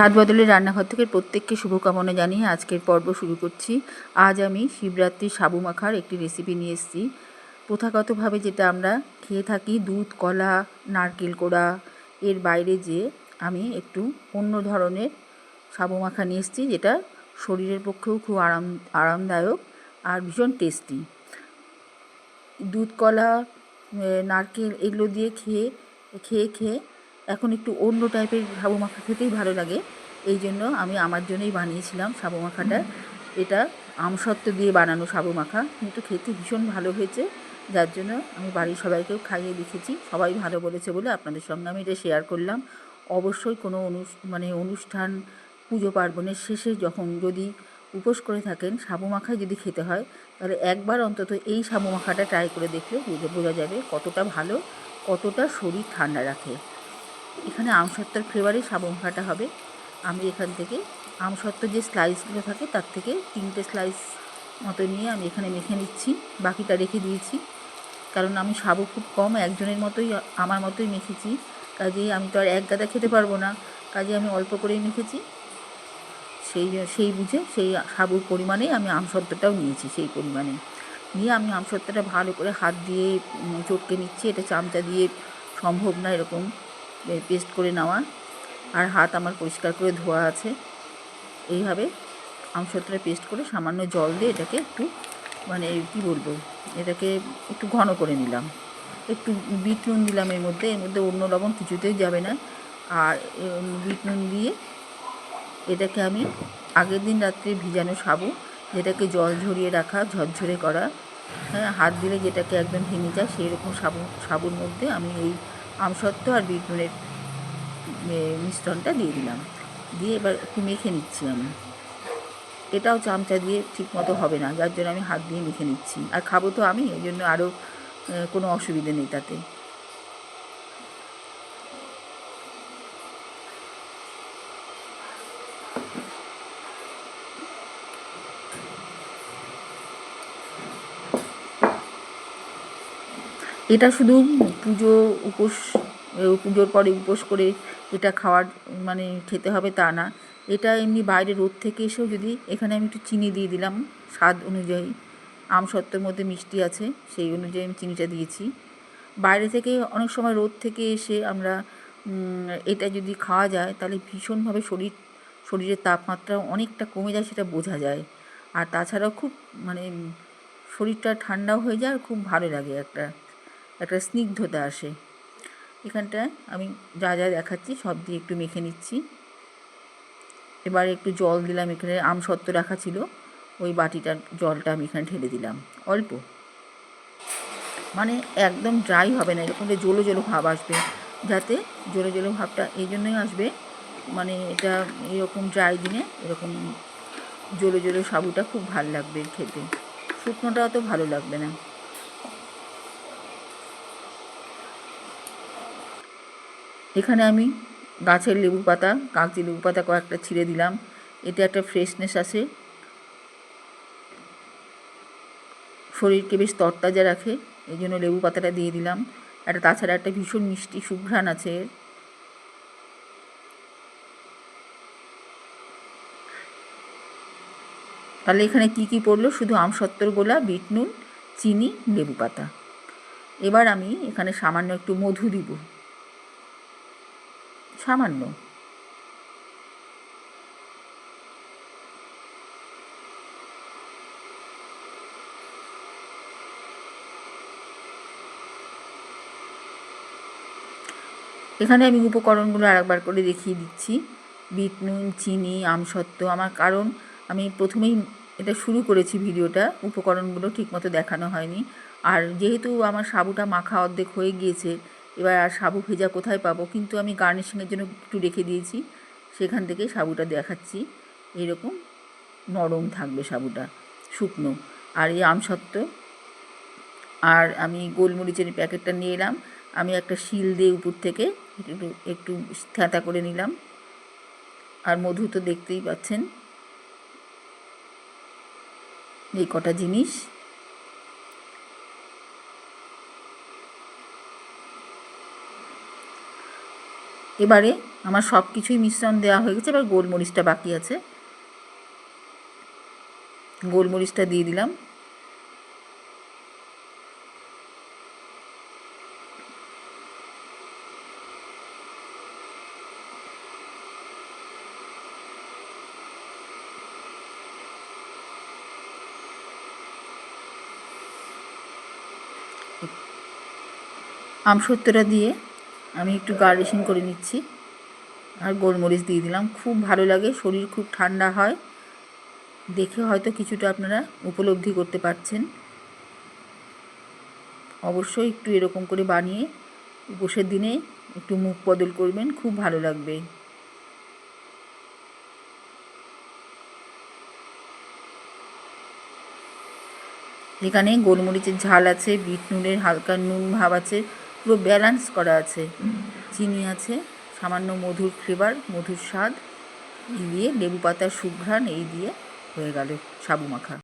স্বাদ বদলের রান্নাঘর থেকে প্রত্যেককে শুভকামনা জানিয়ে আজকের পর্ব শুরু করছি। আজ আমি শিবরাত্রির সাবু মাখার একটি রেসিপি নিয়ে এসেছি। প্রথাগতভাবে যেটা আমরা খেয়ে থাকি, দুধ, কলা, নারকেল কোড়া, এর বাইরে যে আমি একটু অন্য ধরনের সাবু মাখা নিয়ে এসেছি, যেটা শরীরের পক্ষেও খুব আরাম, আরামদায়ক আর ভীষণ টেস্টি দুধ, কলা নারকেল, এগুলো দিয়ে খেয়ে খেয়ে খেয়ে এখন একটু অন্য টাইপের সাবু মাখা খেতেই ভালো লাগে। এই জন্য আমি আমার জন্যই বানিয়েছিলাম সাবু মাখাটা। এটা আমসত্ত্ব দিয়ে বানানো সাবু মাখা। কিন্তু খেতে ভীষণ ভালো হয়েছে। যার জন্য আমি বাড়ির সবাইকেও খাইয়ে দেখেছি। সবাই ভালো বলেছে বলে আপনাদের সঙ্গে আমি এটা শেয়ার করলাম। অবশ্যই কোনো অনু মানে অনুষ্ঠান, পুজো পার্বণের শেষে যখন যদি উপোস করে থাকেন, সাবু মাখায় যদি খেতে হয়, তাহলে একবার অন্তত এই সাবু মাখাটা ট্রাই করে দেখলে বোঝা যাবে কতটা ভালো, কতটা শরীর ঠান্ডা রাখে। এখানে আমসত্ত্বর ফ্লেভারে সাবু মাখাটা হবে। আমি এখান থেকে আমসত্ত্ব যে স্লাইসগুলো থাকে, তার থেকে তিনটে স্লাইস মতো নিয়ে আমি এখানে মেখে নিচ্ছি, বাকিটা রেখে দিয়েছি। কারণ আমি সাবু খুব কম একজনের মতোই, আমার মতোই মেখেছি। কাজেই আমি তো আর এক গাদা খেতে পারব না। কাজে আমি অল্প করেই মেখেছি। সেই সেই বুঝে সেই সাবুর পরিমাণে আমি আমসত্ত্বটাও নিয়েছি, সেই পরিমাণে। নিয়ে আমি আমসত্ত্বটা ভালো করে হাত দিয়ে চটকে নিচ্ছি। এটা চামচা দিয়ে সম্ভব না এরকম। পেস্ট করে নেওয়া। আর হাত আমার পরিষ্কার করে ধোয়া আছে। এইভাবে আমসত্ত্বটা পেস্ট করে সামান্য জল দিয়ে এটাকে একটু মানে কি বলব, এটাকে একটু ঘন করে নিলাম। একটু বিট নুন দিলাম এর মধ্যে এর মধ্যে অন্য লবণ কিছুতেই যাবে না। আর বিট নুন দিয়ে এটাকে আমি আগের দিন রাত্রে ভিজানো সাবু, যেটাকে জল ঝরিয়ে রাখা, ঝরঝরে করা হ্যাঁ হাত দিলে যেটাকে একদম ভেঙে যায় সেই রকম সাবু, সাবুর মধ্যে আমি এই আমসত্ত্ব আর বিট নুনের মিশ্রণটা দিয়ে দিলাম। দিয়ে এবার একটু মেখে নিচ্ছি আমি। এটাও চামচা দিয়ে ঠিক মতো হবে না, যার জন্য আমি হাত দিয়ে মেখে নিচ্ছি। আর খাব তো আমি, ওই জন্য আরও কোনো অসুবিধে নেই তাতে। এটা শুধু পুজো উপোস পুজোর পরে উপোস করে এটা খাওয়ার মানে খেতে হবে তা না। এটা এমনি বাইরে রোদ থেকে এসেও যদি এখানে আমি একটু চিনি দিয়ে দিলাম, স্বাদ অনুযায়ী আমসত্ত্বের মধ্যে মিষ্টি আছে, সেই অনুযায়ী আমি চিনিটা দিয়েছি। বাইরে থেকে অনেক সময় রোদ থেকে এসে আমরা এটা যদি খাওয়া যায়, তাহলে ভীষণভাবে শরীর, শরীরের তাপমাত্রা অনেকটা কমে যায় সেটা বোঝা যায়। আর তাছাড়াও খুব মানে শরীরটা ঠান্ডাও হয়ে যায়, আর খুব ভালো লাগে একটা। একটা স্নিগ্ধতা আসে। এখানটায় আমি যা যা দেখাচ্ছি সব দিয়ে একটু মেখে নিচ্ছি। এবার একটু জল দিলাম, এখানে আমসত্ত্ব রাখা ছিল। ওই বাটিটার জলটা আমি এখানে ঢেলে দিলাম। অল্প। মানে একদম ড্রাই হবে না, এরকম জলো জলো ভাব আসবে। যাতে জলো জলো ভাবটা এই জন্যই আসবে মানে এটা এরকম ড্রাই দিনে এরকম জলো জলো সাবুটা খুব ভালো লাগবে খেতে। শুকনোটা অত ভালো লাগবে না। এখানে আমি গাছের লেবু পাতা, কাগজি লেবু পাতা কয়েকটা ছিঁড়ে দিলাম। এতে একটা ফ্রেশনেস আসে। শরীরকে বেশ তরতাজা রাখে এই জন্য লেবু পাতাটা দিয়ে দিলাম। একটা তাছাড়া একটা ভীষণ মিষ্টি সুঘ্রাণ আছে। তাহলে এখানে কি কি পড়ল? শুধু আমসত্তর গোলা বিট নুন, চিনি, লেবু পাতা। এবার আমি এখানে সামান্য একটু মধু দিব। সামান্য। এখানে আমি উপকরণগুলো আরেকবার করে দেখিয়ে দিচ্ছি। বিট নুন চিনি, আমসত্ত্ব। আমার কারণ, আমি প্রথমেই এটা শুরু করেছি ভিডিওটা, উপকরণগুলো ঠিকমতো দেখানো হয়নি। আর যেহেতু আমার সাবুটা মাখা অর্ধেক হয়ে গিয়েছে এবার আর সাবু ভেজা কোথায় পাবো? কিন্তু আমি গার্নিশিংয়ের জন্য একটু রেখে দিয়েছি। সেখান থেকে সাবুটা দেখাচ্ছি। এরকম নরম থাকবে সাবুটা, শুকনো। আর এই আমসত্ত্ব, আর আমি গোলমরিচের প্যাকেটটা নিয়ে এলাম। আমি একটা শিল দিয়ে উপর থেকে একটু একটু থ্যাঁতা করে নিলাম। আর মধু তো দেখতেই পাচ্ছেন। এই কটা জিনিস। এবারে আমার সব কিছুই মিশ্রণ দেওয়া হয়ে গেছে, এবার গোলমরিচটা বাকি আছে। গোলমরিচটা দিয়ে দিলাম। আমসত্ত্বটা দিয়ে আমি একটু গার্নিশিং করে নিচ্ছি। আর গোলমরিচ দিয়ে দিলাম। খুব ভালো লাগে, শরীর খুব ঠান্ডা হয়। দেখে হয়তো কিছুটা আপনারা উপলব্ধি করতে পারছেন। অবশ্যই একটু এরকম করে বানিয়ে উপোসের দিনে একটু মুখ বদল করবেন, খুব ভালো লাগবে। এখানে গোলমরিচের ঝাল আছে, বিট নুনের হালকা নুন ভাব আছে। পুরো ব্যালেন্স করা আছে। চিনি আছে, সামান্য মধুর ফ্লেভার মধুর স্বাদ। দিয়ে লেবু পাতার সুঘ্রাণ, এই দিয়ে হয়ে গেল সাবু মাখা।